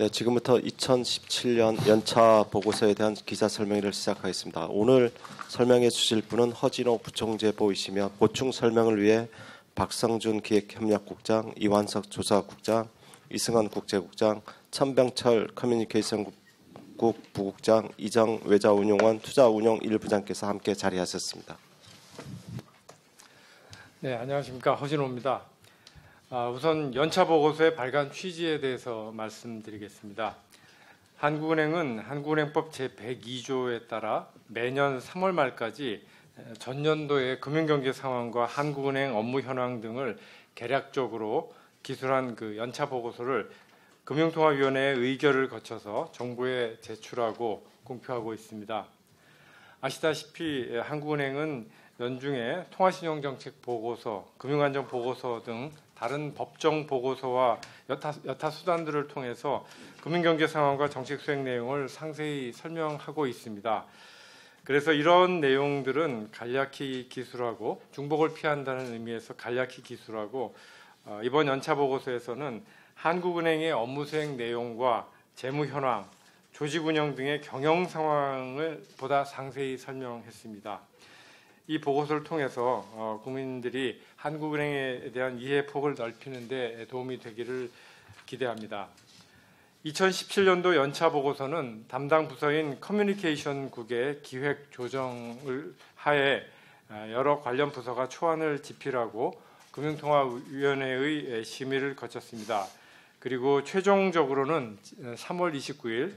네, 지금부터 2017년 연차 보고서에 대한 기사 설명회를 시작하겠습니다. 오늘 설명해 주실 분은 허진호 부총재보이시며 보충 설명을 위해 박성준 기획협력국장, 이완석 조사국장, 이승환 국제국장, 천병철 커뮤니케이션국 부국장, 이정 외자운용원 투자운용 1부장께서 함께 자리하셨습니다. 네, 안녕하십니까 허진호입니다. 아, 우선 연차 보고서의 발간 취지에 대해서 말씀드리겠습니다. 한국은행은 한국은행법 제 102조에 따라 매년 3월 말까지 전년도의 금융경제 상황과 한국은행 업무 현황 등을 개략적으로 기술한 그 연차 보고서를 금융통화위원회의 의결을 거쳐서 정부에 제출하고 공표하고 있습니다. 아시다시피 한국은행은 연중에 통화신용정책 보고서, 금융안정 보고서 등 다른 법정 보고서와 여타, 여타 수단들을 통해서 금융경제 상황과 정책 수행 내용을 상세히 설명하고 있습니다. 그래서 이런 내용들은 간략히 기술하고 중복을 피한다는 의미에서 간략히 기술하고 어, 이번 연차 보고서에서는 한국은행의 업무 수행 내용과 재무 현황, 조직 운영 등의 경영 상황을 보다 상세히 설명했습니다. 이 보고서를 통해서 어, 국민들이 한국은행에 대한 이해 폭을 넓히는 데 도움이 되기를 기대합니다. 2017년도 연차 보고서는 담당 부서인 커뮤니케이션국의 기획 조정을 하에 어, 여러 관련 부서가 초안을 집필하고 금융통화위원회의 심의를 거쳤습니다. 그리고 최종적으로는 3월 29일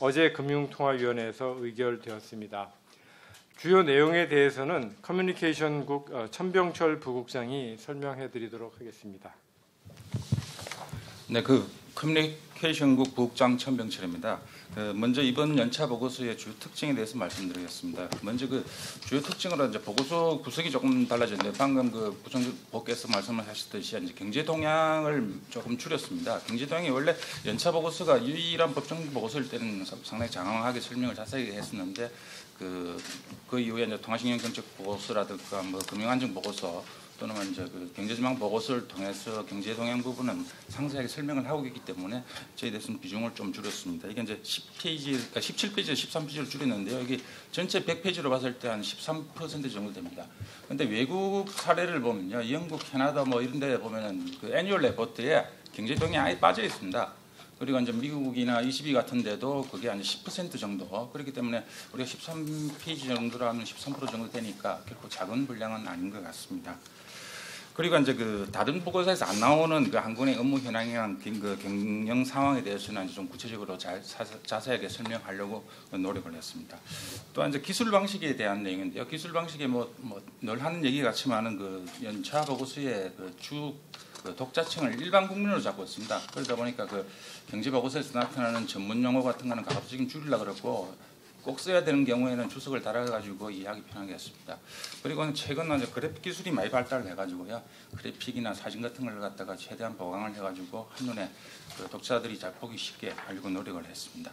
어제 금융통화위원회에서 의결되었습니다. 주요 내용에 대해서는 커뮤니케이션국 어, 천병철 부국장이 설명해 드리도록 하겠습니다. 네, 그 커뮤니케이션국 부국장 천병철입니다. 그 먼저 이번 연차 보고서의 주요 특징에 대해서 말씀드리겠습니다. 먼저 그 주요 특징으로 이제 보고서 구성이 조금 달라졌는데 방금 그 부총재께서 말씀을 하셨듯이 이제 경제 동향을 조금 줄였습니다. 경제 동향이 원래 연차 보고서가 유일한 법정 보고서일 때는 상당히 장황하게 설명을 자세히 했었는데 그, 그 이후에 이제 통화신경 정책 보고서라든가 뭐 금융안정 보고서 또는 이제 그 경제지망 보고서를 통해서 경제 동향 부분은 상세하게 설명을 하고 있기 때문에 저희 대해서는 비중을 좀 줄였습니다. 이게 이제 10페이지, 그러니까 17페이지에서 13페이지를 줄였는데요. 여기 전체 100페이지로 봤을 때 한 13% 정도 됩니다. 근데 외국 사례를 보면요. 영국, 캐나다 뭐 이런 데 보면은 그 애니얼 레포트에 경제 동향이 아예 빠져 있습니다. 그리고 이제 미국이나 22 같은 데도 그게 한 10% 정도 그렇기 때문에 우리가 13페이지 정도라면 13% 정도 되니까 결코 작은 분량은 아닌 것 같습니다. 그리고 이제 그 다른 보고서에서 안 나오는 그 한국의 업무 현황이랑 그 경영 상황에 대해서는 좀 구체적으로 잘 자세하게 설명하려고 노력을 했습니다. 또 이제 기술 방식에 대한 내용인데요. 기술 방식에 뭐뭐늘 하는 얘기 같지만은 그 연차 보고서의 그주 그 독자층을 일반 국민으로 잡고 있습니다. 그러다 보니까 그 경제보고서에서 나타나는 전문 용어 같은 거는 가급적이면 줄이려 그랬고 꼭 써야 되는 경우에는 주석을 달아가지고 이해하기 편하게 했습니다. 그리고 최근 이제 그래픽 기술이 많이 발달을 해가지고요. 그래픽이나 사진 같은 걸 갖다가 최대한 보강을 해가지고 한눈에 그 독자들이 잘 보기 쉽게 하려고 노력을 했습니다.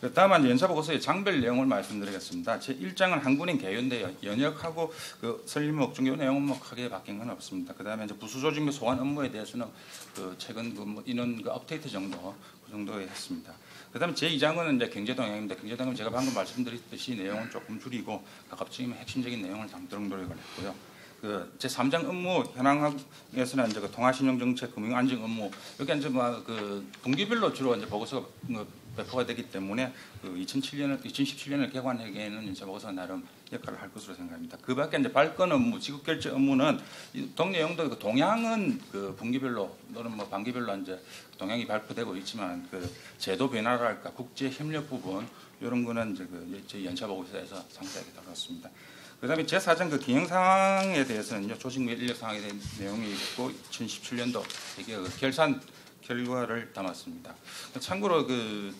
그 다음은 연사보고서의 장별 내용을 말씀드리겠습니다. 제 1장은 한군인 개요인데요. 연역하고 그 설립목 중요 내용은 뭐 크게 바뀐 건 없습니다. 그 다음에 이제 부수조직 및 소관 업무에 대해서는 그 최근 그뭐 인원 그 업데이트 정도 그 정도에 했습니다. 그 다음에 제 2장은 이제 경제동향입니다. 경제동향 제가 방금 말씀드렸듯이 내용은 조금 줄이고 가급적이면 핵심적인 내용을 담도록 노력을 했고요. 그 제 3장 업무 현황에서는 이제 그 통화신용정책, 금융안정 업무 여기 이제 뭐그 분기별로 주로 이제 보고서 뭐 배포가 되기 때문에 그 2007년을 2017년을 개관하기에는 이제 보고서 나름 역할을 할 것으로 생각합니다. 그 밖에 이제 발권 업무, 지급 결제 업무는 동 내용도 그 동향은 그 분기별로 또는 뭐 반기별로 이제 동향이 발표되고 있지만 그 제도 변화랄까 국제 협력 부분 이런 거는 이제 그 연차 보고서에서 상세하게 다뤘습니다. 그다음에 제 사전 그 경영 상황에 대해서는 조직 및 인력 상황에 대한 내용이 있고 2017년도 이게 그 결산 결과를 담았습니다. 참고로 그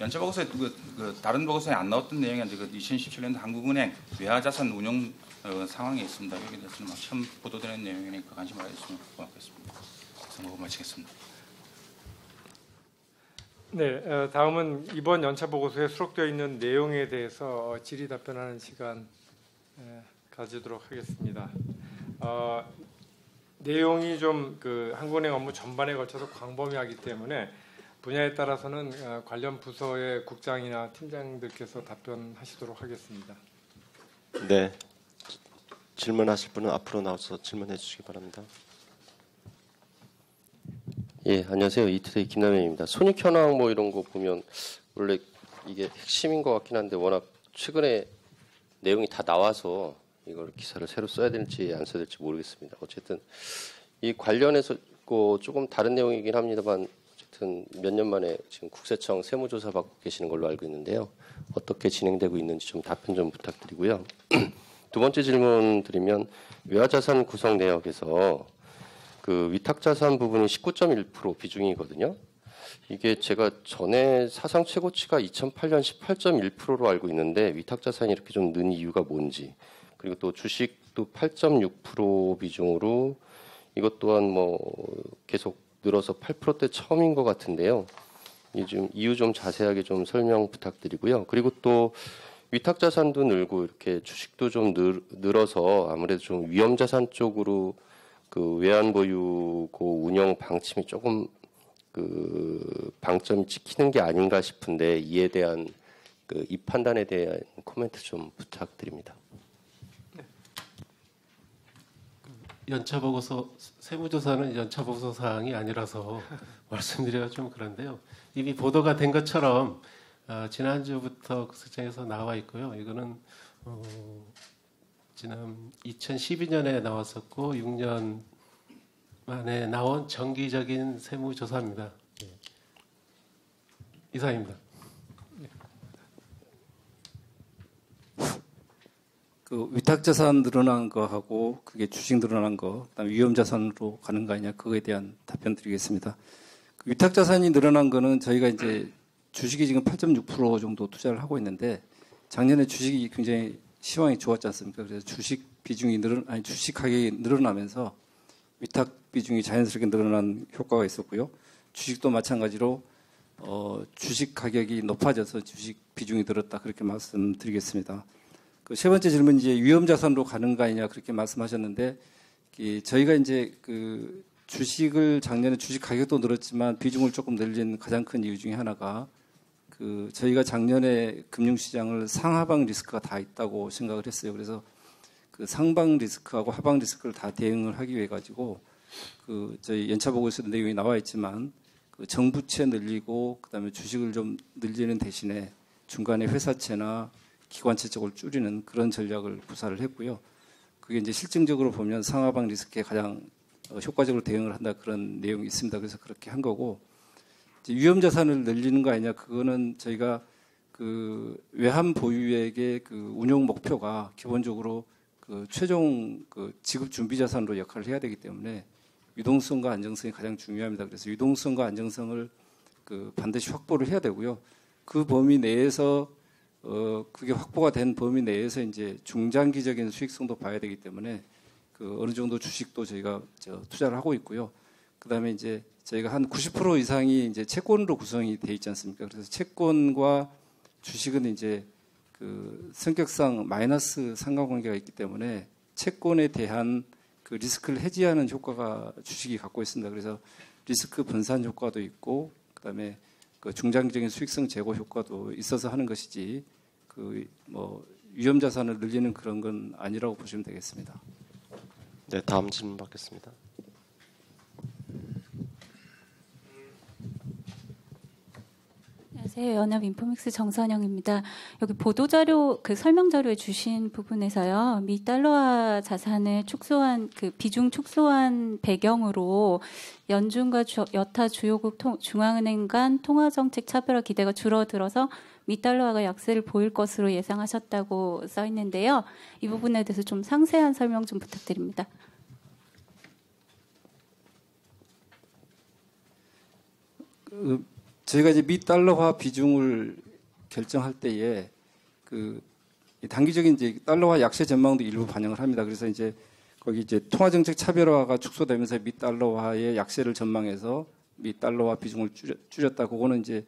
연체 보고서에 그, 그 다른 보고서에 안 나왔던 내용이 이제 그 2017년 한국은행 외화자산 운용 어, 상황에 있습니다. 여기 대해서는 막 처음 보도되는 내용이니까 관심 가져주시면 고맙겠습니다. 성고 마치겠습니다. 네, 어, 다음은 이번 연차 보고서에 수록되어 있는 내용에 대해서 질의 답변하는 시간 가지도록 하겠습니다. 어, 내용이 좀 그 한국은행 업무 전반에 걸쳐서 광범위하기 때문에 분야에 따라서는 어, 관련 부서의 국장이나 팀장들께서 답변하시도록 하겠습니다. 네. 질문하실 분은 앞으로 나와서 질문해 주시기 바랍니다. 예, 안녕하세요. 이투데이 김남현입니다. 손익 현황 뭐 이런 거 보면 원래 이게 핵심인 것 같긴 한데 워낙 최근에 내용이 다 나와서 이걸 기사를 새로 써야 될지 안 써야 될지 모르겠습니다. 어쨌든 이 관련해서 그 조금 다른 내용이긴 합니다만 어쨌든 몇 년 만에 지금 국세청 세무조사 받고 계시는 걸로 알고 있는데요. 어떻게 진행되고 있는지 좀 답변 좀 부탁드리고요. 두 번째 질문 드리면 외화자산 구성 내역에서 그 위탁자산 부분이 19.1% 비중이거든요. 이게 제가 전에 사상 최고치가 2008년 18.1%로 알고 있는데 위탁 자산이 이렇게 좀 는 이유가 뭔지 그리고 또 주식도 8.6% 비중으로 이것 또한 뭐 계속 늘어서 8%대 처음인 것 같은데요. 이좀 이유 좀 자세하게 좀 설명 부탁드리고요. 그리고 또 위탁 자산도 늘고 이렇게 주식도 좀 늘, 늘어서 아무래도 좀 위험 자산 쪽으로 그 외환 보유 그 운영 방침이 조금 그 방점이 찍히는 게 아닌가 싶은데 이에 대한 그 이 판단에 대한 코멘트 좀 부탁드립니다. 연차 보고서 세무조사는 연차 보고서 사항이 아니라서 말씀드리기가 좀 그런데요. 이미 보도가 된 것처럼 어, 지난주부터 국세청에서 나와 있고요. 이거는 어, 지난 2012년에 나왔었고 6년 만에 나온 정기적인 세무조사입니다. 예. 이상입니다. 그 위탁 자산 늘어난 거하고 그게 주식 늘어난 거, 그다음 위험 자산으로 가는 거 아니냐 그거에 대한 답변 드리겠습니다. 그 위탁 자산이 늘어난 거는 저희가 이제 주식이 지금 8.6% 정도 투자를 하고 있는데 작년에 주식이 굉장히 시황이 좋았지 않습니까? 그래서 주식 비중이 늘어 아니 주식 가격이 늘어나면서 위탁 비중이 자연스럽게 늘어난 효과가 있었고요. 주식도 마찬가지로 어, 주식 가격이 높아져서 주식 비중이 늘었다 그렇게 말씀드리겠습니다. 그 세 번째 질문 이제 위험 자산으로 가는 거 아니냐 그렇게 말씀하셨는데 이 저희가 이제 그 주식을 작년에 주식 가격도 늘었지만 비중을 조금 늘린 가장 큰 이유 중에 하나가 그 저희가 작년에 금융시장을 상하방 리스크가 다 있다고 생각을 했어요. 그래서 그 상방 리스크하고 하방 리스크를 다 대응을 하기 위해 가지고 그 저희 연차 보고서 내용이 나와 있지만 그 정부채 늘리고 그다음에 주식을 좀 늘리는 대신에 중간에 회사채나 기관채 쪽을 줄이는 그런 전략을 구사를 했고요. 그게 이제 실증적으로 보면 상하방 리스크에 가장 어, 효과적으로 대응을 한다 그런 내용이 있습니다. 그래서 그렇게 한 거고 위험 자산을 늘리는 거 아니냐 그거는 저희가 그 외환 보유액의 그 운용 목표가 기본적으로 그 최종 그 지급 준비 자산으로 역할을 해야 되기 때문에 유동성과 안정성이 가장 중요합니다. 그래서 유동성과 안정성을 그 반드시 확보를 해야 되고요. 그 범위 내에서 어 그게 확보가 된 범위 내에서 이제 중장기적인 수익성도 봐야 되기 때문에 그 어느 정도 주식도 저희가 저 투자를 하고 있고요. 그다음에 이제 저희가 한 90% 이상이 이제 채권으로 구성이 돼 있지 않습니까? 그래서 채권과 주식은 이제 그 성격상 마이너스 상관관계가 있기 때문에 채권에 대한 그 리스크를 해지하는 효과가 주식이 갖고 있습니다. 그래서 리스크 분산 효과도 있고 그다음에 그 중장기적인 수익성 제고 효과도 있어서 하는 것이지 그 뭐 위험 자산을 늘리는 그런 건 아니라고 보시면 되겠습니다. 네, 다음 질문 받겠습니다. 안녕하세요. 연합 인포믹스 정선영입니다. 여기 보도자료 그 설명자료에 주신 부분에서요. 미 달러화 자산을 축소한 그 비중 축소한 배경으로 연준과 주, 여타 주요국 통, 중앙은행 간 통화정책 차별화 기대가 줄어들어서 미 달러화가 약세를 보일 것으로 예상하셨다고 써 있는데요. 이 부분에 대해서 좀 상세한 설명 좀 부탁드립니다. 그 저희가 이제 미 달러화 비중을 결정할 때에 그 단기적인 이제 달러화 약세 전망도 일부 반영을 합니다. 그래서 이제 거기 이제 통화 정책 차별화가 축소되면서 미 달러화의 약세를 전망해서 미 달러화 비중을 줄였, 다 그거는 이제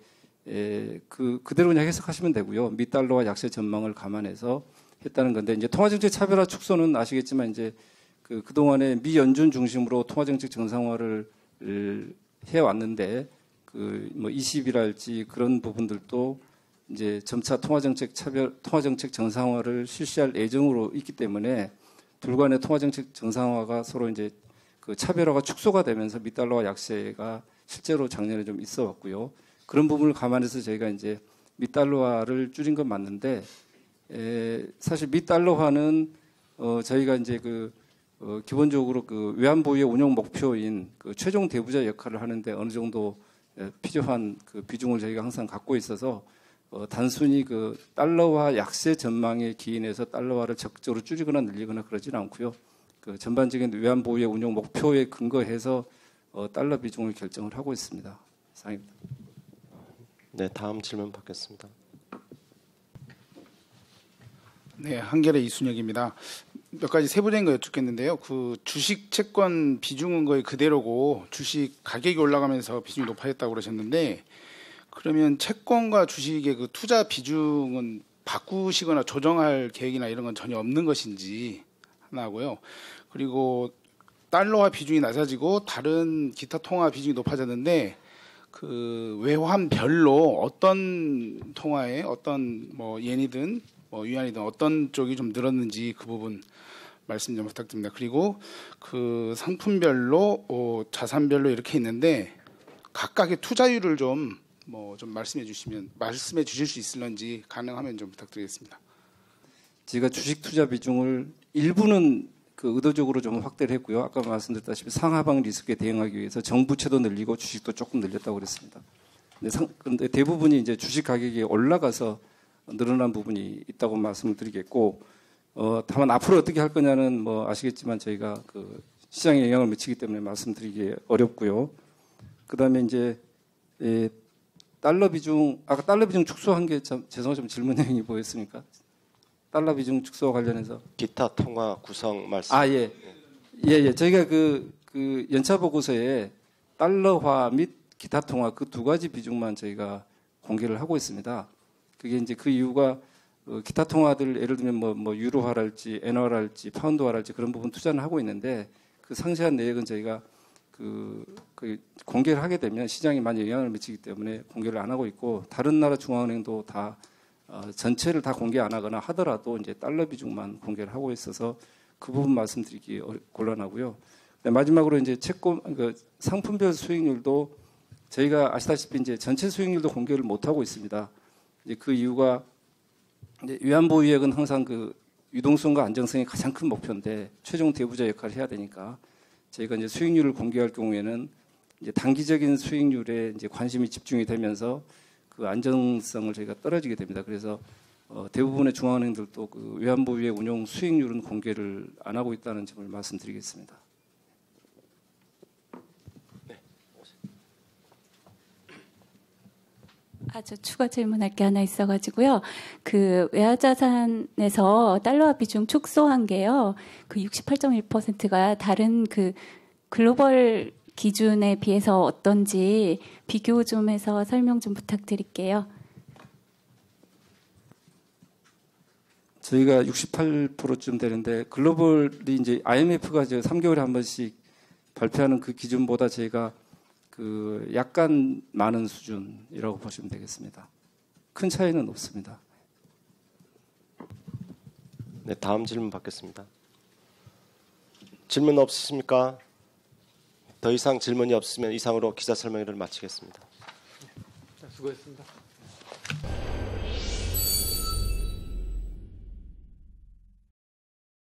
에, 그 그대로 그냥 해석하시면 되고요. 미 달러화 약세 전망을 감안해서 했다는 건데 이제 통화 정책 차별화 축소는 아시겠지만 이제 그 그동안에 미 연준 중심으로 통화 정책 정상화를 해 왔는데 그 그뭐 20이랄지 그런 부분들도 이제 점차 통화 정책 차별 통화 정책 정상화를 실시할 예정으로 있기 때문에 둘 간의 통화 정책 정상화가 서로 이제 그 차별화가 축소가 되면서 밑달러와 약세가 실제로 작년에 좀 있어 왔고요. 그런 부분을 감안해서 저희가 이제 밑달러화를 줄인 건 맞는데 에, 사실 밑달러화는 어, 저희가 이제 그 어, 기본적으로 그 외환보유의 운영 목표인 그 최종 대부자 역할을 하는데 어느 정도 에, 필요한 그 비중을 저희가 항상 갖고 있어서 어, 단순히 그 달러화 약세 전망에 기인해서 달러화를 적극적으로 줄이거나 늘리거나 그러지는 않고요. 그 전반적인 외환 보유의 운영 목표에 근거해서 어, 달러 비중을 결정을 하고 있습니다. 이상입니다. 네, 다음 질문 받겠습니다. 네, 한겨레 이순혁입니다. 몇 가지 세부적인 거 여쭙겠는데요. 그 주식 채권 비중은 거의 그대로고 주식 가격이 올라가면서 비중이 높아졌다고 그러셨는데 그러면 채권과 주식의 그 투자 비중은 바꾸시거나 조정할 계획이나 이런 건 전혀 없는 것인지 하나고요. 그리고 달러화 비중이 낮아지고 다른 기타 통화 비중이 높아졌는데 그 외환별로 어떤 통화에 어떤 뭐 예니든 뭐 위안이든 어떤 쪽이 좀 늘었는지 그 부분 말씀 좀 부탁드립니다. 그리고 그 상품별로 어, 자산별로 이렇게 있는데 각각의 투자율을 좀 뭐 좀 말씀해 주시면 말씀해 주실 수 있을런지 가능하면 좀 부탁드리겠습니다. 제가 주식 투자 비중을 일부는 그 의도적으로 좀 확대를 했고요. 아까 말씀드렸다시피 상하방 리스크에 대응하기 위해서 정부채도 늘리고 주식도 조금 늘렸다고 그랬습니다. 근데, 상, 근데 대부분이 이제 주식 가격이 올라가서 늘어난 부분이 있다고 말씀을 드리겠고, 어, 다만 앞으로 어떻게 할 거냐는 뭐 아시겠지만 저희가 그 시장에 영향을 미치기 때문에 말씀드리기 어렵고요. 그 다음에 이제 예, 달러 비중 아까 달러 비중 축소한 게참좀 질문 내용이 뭐였습니까? 달러 비중 축소와 관련해서 기타 통화 구성 말씀. 아 예, 예, 예. 저희가 그, 그 연차 보고서에 달러화 및 기타 통화 그 두 가지 비중만 저희가 공개를 하고 있습니다. 그게 이제 그 이유가 어, 기타 통화들 예를 들면 뭐, 뭐 유로화랄지 엔화랄지 파운드화랄지 그런 부분 투자는 하고 있는데 그 상세한 내역은 저희가 그, 그 공개를 하게 되면 시장에 많이 영향을 미치기 때문에 공개를 안 하고 있고 다른 나라 중앙은행도 다 어, 전체를 다 공개 안 하거나 하더라도 이제 달러 비중만 공개를 하고 있어서 그 부분 말씀드리기 어려- 곤란하고요. 네, 마지막으로 이제 채권 그 상품별 수익률도 저희가 아시다시피 이제 전체 수익률도 공개를 못 하고 있습니다. 이제 그 이유가 이제 위안보유액은 항상 그 유동성과 안정성이 가장 큰 목표인데 최종 대부자 역할을 해야 되니까 저희가 이제 수익률을 공개할 경우에는 이제 단기적인 수익률에 이제 관심이 집중이 되면서 그 안정성을 저희가 떨어지게 됩니다. 그래서 어, 대부분의 중앙은행들도 그 외환보유액 운용 수익률은 공개를 안 하고 있다는 점을 말씀드리겠습니다. 아, 저 추가 질문할 게 하나 있어가지고요. 그 외화자산에서 달러화 비중 축소한 게요. 그 68.1%가 다른 그 글로벌 기준에 비해서 어떤지 비교 좀 해서 설명 좀 부탁드릴게요. 저희가 68%쯤 되는데 글로벌이 이제 IMF가 이제 3개월에 한 번씩 발표하는 그 기준보다 저희가 그 약간 많은 수준이라고 보시면 되겠습니다. 큰 차이는 없습니다. 네, 다음 질문 받겠습니다. 질문 없으십니까? 더 이상 질문이 없으면 이상으로 기자 설명회를 마치겠습니다. 자, 수고했습니다.